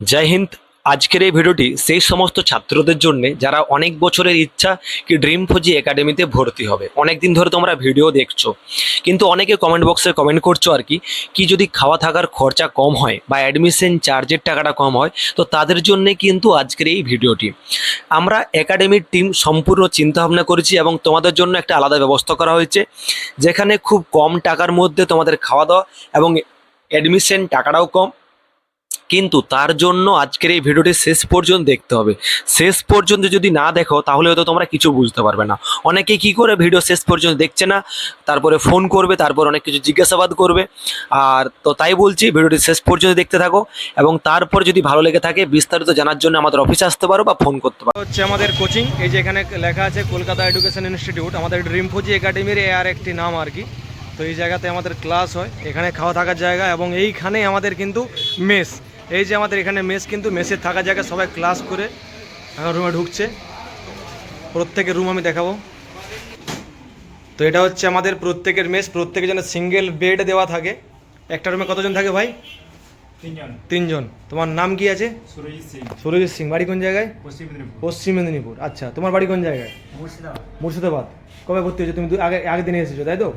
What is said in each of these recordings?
জয় হিন্দ। আজকের এই ভিডিওটি সেই সমস্ত ছাত্রদের জন্য যারা অনেক বছরের ইচ্ছা কি ড্রিম ফজি একাডেমিতে ভর্তি হবে। অনেক দিন ধরে তোমরা ভিডিও দেখছ। কিন্তু অনেকে কমেন্ট বক্সে কমেন্ট করছ আর কি কি যদি খাওয়া থাকার খরচা কম হয় বা অ্যাডমিশন চার্জের টাকাটা কম হয়, তো তাদের জন্য কিন্তু আজকের এই ভিডিওটি। আমরা একাডেমির টিম সম্পূর্ণ চিন্তাভাবনা করেছি এবং তোমাদের জন্য একটা আলাদা ব্যবস্থা করা হয়েছে, যেখানে খুব কম টাকার মধ্যে তোমাদের খাওয়া দাওয়া এবং অ্যাডমিশন টাকাটাও কম কিন্তু তার জন্য আজকের এই ভিডিওটি শেষ পর্যন্ত দেখতে হবে। শেষ পর্যন্ত যদি না দেখো, তাহলে হয়তো তোমরা কিছু বুঝতে পারবে না। অনেকে কি করে ভিডিও শেষ পর্যন্ত দেখছে না, তারপরে ফোন করবে, তারপর অনেক কিছু জিজ্ঞাসাবাদ করবে। আর তো তাই বলছি, ভিডিওটি শেষ পর্যন্ত দেখতে থাকো এবং তারপর যদি ভালো লেগে থাকে, বিস্তারিত জানার জন্য আমাদের অফিসে আসতে পারো বা ফোন করতে পারো। হচ্ছে আমাদের কোচিং, এই যে এখানে লেখা আছে কলকাতা এডুকেশন ইনস্টিটিউট আমাদের ড্রিম ফৌজি একাডেমির আর একটি নাম আর কি। তো এই জায়গাতে আমাদের ক্লাস হয়, এখানে খাওয়া থাকার জায়গা এবং এইখানেই আমাদের কিন্তু মেস। এই যে আমাদের এখানে মেস কিন্তু মেসের থাকা জায়গা সবাই ক্লাস করে এখন রুমে ঢুকছে। প্রত্যেকের রুম আমি দেখাবো। তো এটা হচ্ছে আমাদের প্রত্যেকের মেস প্রত্যেকের জন্য সিঙ্গেল বেড দেওয়া থাকে। একটা রুমে কতজন থাকে ভাই? তিনজন। তিনজন। তোমার নাম কি আছে? সুরজিৎ সিং। বাড়ি কোন জায়গায়? পশ্চিম মেদিনীপুর। আচ্ছা তোমার বাড়ি কোন জায়গায়? মুর্শিদাবাদ। মুর্শিদাবাদ। কবে ভর্তি হয়েছো? তুমি আগে আগের দিনে এসেছ তাই তো?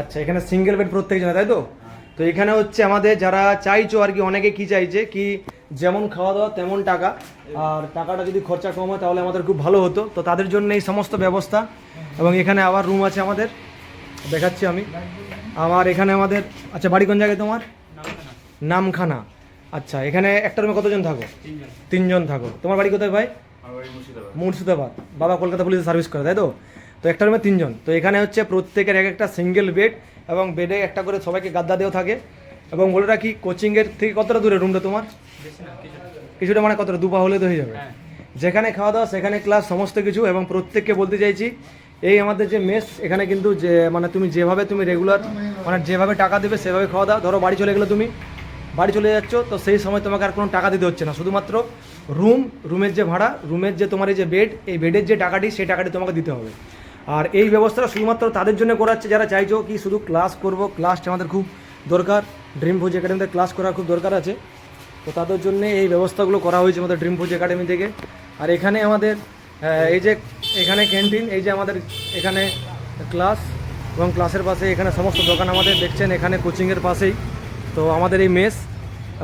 আচ্ছা এখানে সিঙ্গেল বেড প্রত্যেক জনে তাই তো? তো এখানে হচ্ছে আমাদের যারা চাইছো আর কি অনেকে কি চাইছে কি যেমন খাওয়া দাওয়া তেমন টাকা। আর টাকাটা যদি খরচা কম হয় তাহলে আমাদের খুব ভালো হতো। তো তাদের জন্য এই সমস্ত ব্যবস্থা। এবং এখানে আবার রুম আছে আমাদের। দেখাচ্ছি আমি। আমার এখানে আমাদের আচ্ছা বাড়ি কোন জায়গায় তোমার? নামখানা। আচ্ছা এখানে একটা রুমে কতজন থাকো? তিনজন। থাকো। তোমার বাড়ি কোথায় ভাই? মুর্শিদাবাদ। বাবা কলকাতা পুলিশে সার্ভিস করে তাই তো? তো একটা রুমে তিনজন। তো এখানে হচ্ছে প্রত্যেকের এক একটা সিঙ্গেল বেড এবং বেডে একটা করে সবাইকে গাদ্দা দেওয়া থাকে। এবং বলে রাখি কোচিংয়ের থেকে কতটা দূরে রুমটা তোমার? কিছুটা। মানে কতটা? দুপা হলে তো হয়ে যাবে। হ্যাঁ। যেখানে খাওয়া দাওয়া সেখানে ক্লাস সমস্ত কিছু এবং প্রত্যেককে বলতে চাইছি এই আমাদের যে মেস এখানে কিন্তু যে মানে তুমি যেভাবে তুমি রেগুলার মানে যেভাবে টাকা দেবে সেভাবে খাওয়া দাওয়া। ধরো বাড়ি চলে গেলে তুমি বাড়ি চলে যাচ্ছ তো সেই সময় তোমাকে আর কোনো টাকা দিতে হচ্ছে না। শুধুমাত্র রুম রুমের যে ভাড়া রুমের যে তোমার এই যে বেড এই বেডের যে টাকাটি সেই টাকাটি তোমাকে দিতে হবে। আর এই ব্যবস্থাটা শুধুমাত্র তাদের জন্য করাচ্ছে যারা চাইছো কি শুধু ক্লাস করব ক্লাসটা আমাদের খুব দরকার। ড্রিম ভোজ একাডেমিতে ক্লাস করার খুব দরকার আছে। তো তাদের জন্য এই ব্যবস্থাগুলো করা হয়েছে আমাদের ড্রিম ভোজ একাডেমি থেকে। আর এখানে আমাদের এই যে এখানে ক্যান্টিন এই যে আমাদের এখানে ক্লাস এবং ক্লাসের পাশে এখানে সমস্ত দোকান আমাদের দেখছেন, এখানে কোচিংয়ের পাশেই। তো আমাদের এই মেস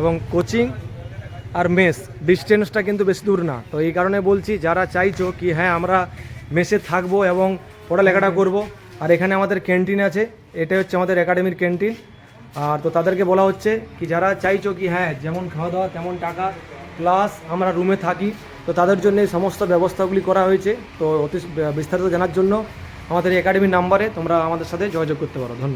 এবং কোচিং আর মেস ডিস্টেন্সটা কিন্তু বেশি দূর না। তো এই কারণে বলছি, যারা চাইছো কি হ্যাঁ আমরা মেসে থাকব এবং পড়ালেখাটা করব। আর এখানে আমাদের ক্যান্টিন আছে এটা হচ্ছে আমাদের একাডেমির ক্যান্টিন। আর তো তাদেরকে বলা হচ্ছে কি যারা চাইছো কি হ্যাঁ যেমন খাওয়া দাওয়া তেমন টাকা প্লাস আমরা রুমে থাকি তো তাদের জন্য এই সমস্ত ব্যবস্থাগুলি করা হয়েছে। তো অতি বিস্তারিত জানার জন্য আমাদের একাডেমির নাম্বারে তোমরা আমাদের সাথে যোগাযোগ করতে পারো। ধন্যবাদ।